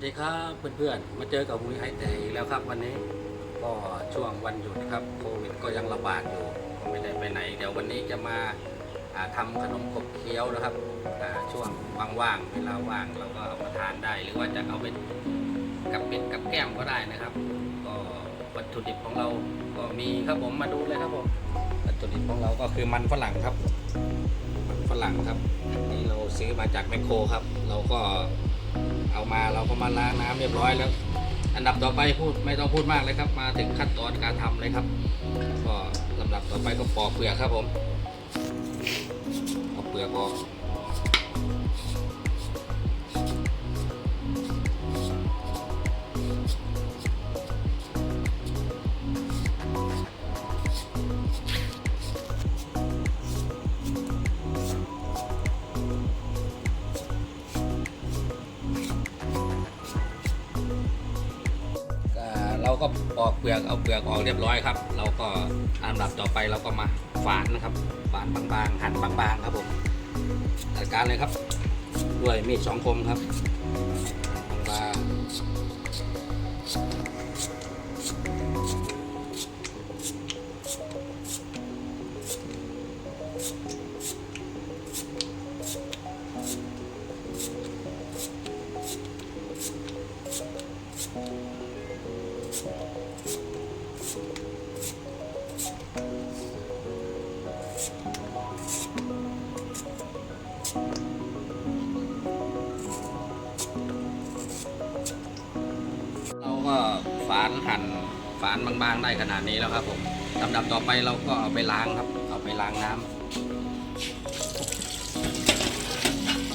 วัสดีครับเพื่อนๆ มาเจอกับวุ้ยไฮเตะอีกแล้วครับ วันนี้ก็ช่วงวันหยุดครับโควิดก็ยังระบาดอยู่ก็ไม่ได้ไปไหน เดี๋ยววันนี้จะมาอ่าทำขนมขบเคี้ยวนะครับช่วงว่างๆเวลาว่างเราก็เอามาทานได้ หรือว่าจะเอาเป็นกับเป็ดกับแก้มก็ได้นะครับ ก็วัตถุดิบของเราก็มีครับผมมาดูเลยครับผมวัตถุดิบของเราก็คือมันฝรั่งครับ มันฝรั่งครับนี่เราซื้อมาจากแมคโครครับ เราก็ เอามาเราก็มาล้างน้ำเรียบร้อยแล้ว อันดับต่อไปพูดไม่ต้องพูดมากเลยครับ มาถึงขั้นตอนการทำเลยครับ ก็ลำดับต่อไปก็ปอกเปลือกครับผมปอกเปลือกออก ปอกเปลือกเอาเปลือกออกเรียบร้อยครับ เราก็อันดับต่อไปเราก็มาฝานนะครับ ฝานบางๆหั่นบางๆครับผมจัดการเลยครับ ด้วยมีดสองคมครับบาง ฝานบางๆ ได้ขนาดนี้แล้วครับผมลำดับต่อไปเราก็เอาไปล้างครับ เอาไปล้างน้ำ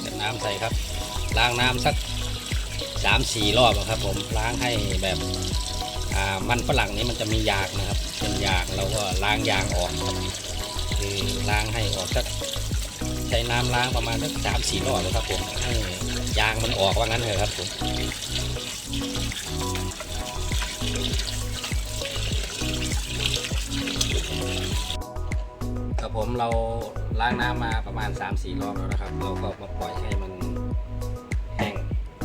เดี๋ยวน้ำใส่ครับ ล้างน้ำสักสามสี่รอบอะครับ ผมล้างให้แบบอ่ามันฝรั่งนี้มันจะมียางนะครับ เป็นยางเราก็ล้างยางออกครับคือล้างให้ออกสักใช้น้ำล้างประมาณสักสามสี่รอบเลยครับผมให้ยางมันออกว่างั้นเถอะครับผม เราล้างน้ำมาประมาณ 3-4 รอบแล้วนะครับ เราก็มาปล่อยให้มันแห้ง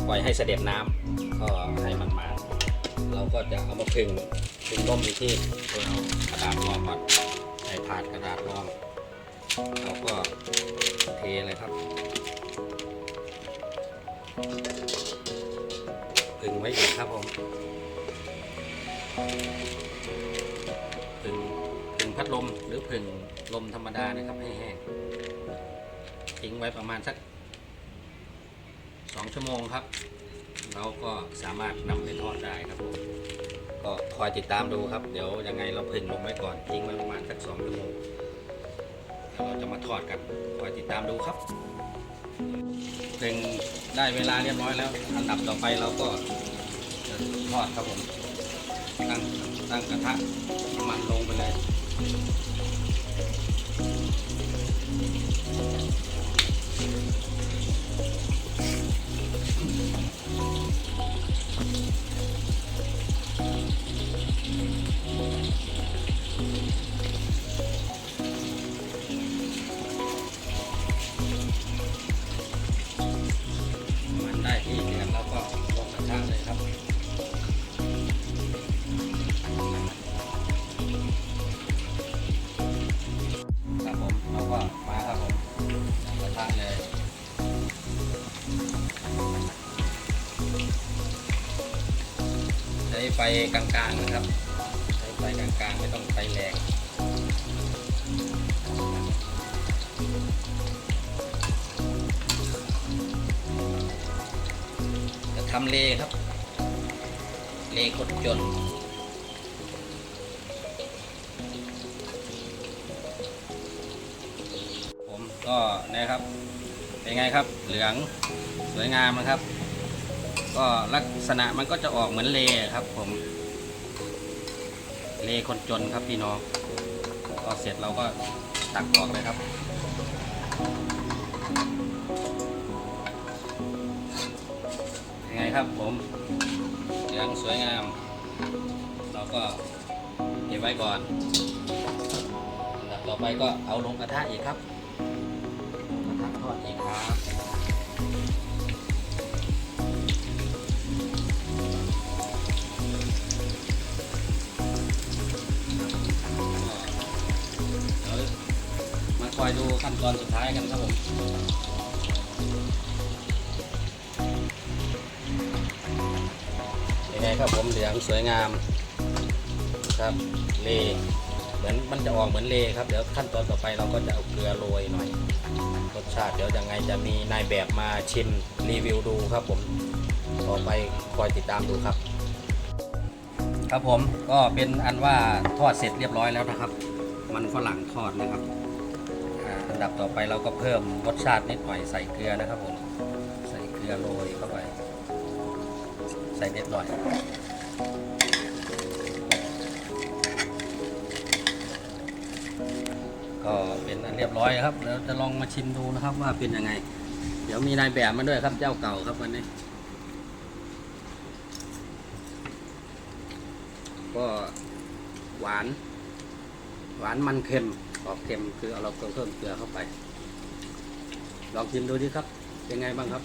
ปล่อยให้เสด็จน้ำก็ให้มันมา เราก็จะเอามาพึ่งพึ่งร่มอยู่ที่เราเอากระดาษรองก่อนใส่ถาดกระดาษรองเราก็เทเลยครับพึ่งไว้อีกครับผม พัดลมหรือผึ่งลมธรรมดานะครับให้แห้งทิ้งไว้ประมาณสักสองชั่วโมงครับ เราก็สามารถนำไปทอดได้ครับผมก็คอยติดตามดูครับ เดี๋ยวยังไงเราผึ่งลงไว้ก่อนทิ้งไว้ประมาณสักสองชั่วโมงแล้วเราจะมาทอดกันคอยติดตามดูครับผึ่งได้เวลาเรียบร้อยแล้ว อันดับต่อไปเราก็จะทอดครับผมตั้งตั้งกระทะน้ำมันลงไปเลย Thank you. ไฟกลางๆนะครับ ใช้ไฟกลางๆไม่ต้องไฟแรงจะทำเลครับ เลคนจนผมก็นะครับ เป็นไงครับ เหลืองสวยงามนะครับ ก็ลักษณะมันก็จะออกเหมือนเลครับ ผม เลคนจนครับพี่น้องพอเสร็จเราก็ตักออกเลยครับยังไงครับผมเหลืองสวยงาม เราก็เก็บไว้ก่อนต่อไปก็เอาลงกระทะอีกครับกระทะทอดอีกครับ คอยดูขั้นตอนสุดท้ายกันครับผมยังไงครับผมเหลืองสวยงามครับเลเหมือนมันจะออกเหมือนเลครับเดี๋ยวขั้นตอนต่อไปเราก็จะเอาเกลือโรยหน่อยรสชาติเดี๋ยวยังไงจะมีนายแบบมาชิมรีวิวดูครับผมต่อไปคอยติดตามดูครับ ครับผมก็เป็นอันว่าทอดเสร็จเรียบร้อยแล้วนะครับ มันฝรั่งทอดนะครับ ดับต่อไปเราก็เพิ่มรสชาตินิดหน่อยใส่เกลือนะครับผมใส่เกลือโรยเข้าไป ใส่เด็ดหน่อยก็เป็นอันเรียบร้อยครับแล้วจะลองมาชิมดูนะครับว่าเป็นยังไง เดี๋ยวมีนายแบบมาด้วยครับเจ้าเก่าครับวันนี้ ก็หวาน หวานมันเค็ม ออกเค็มคือเอาเราเพิ่มเกลือเข้าไป ลองชิมดูดิครับ เป็นไงบ้างครับ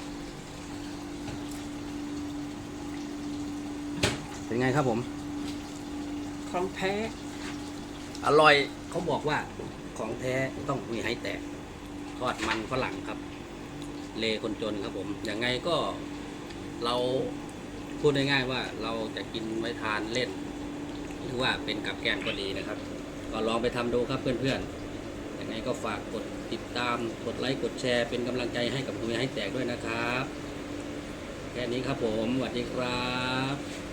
เป็นไงครับผม ของแท้ อร่อยเขาบอกว่าของแท้ต้องมีไฮแตกทอดมันฝรั่งครับ เลคนจนครับผม อย่างไงก็เราพูดง่ายๆว่าเราจะกินไว้ทานเล่น หรือว่าเป็นกับแกล้มก็ดีนะครับ ก็ลองไปทำดูครับเพื่อนๆยังไงก็ฝากกดติดตามกดไลค์กดแชร์เป็นกำลังใจให้กับคุณให้แตกด้วยนะครับ แค่นี้ครับผมสวัสดีครับ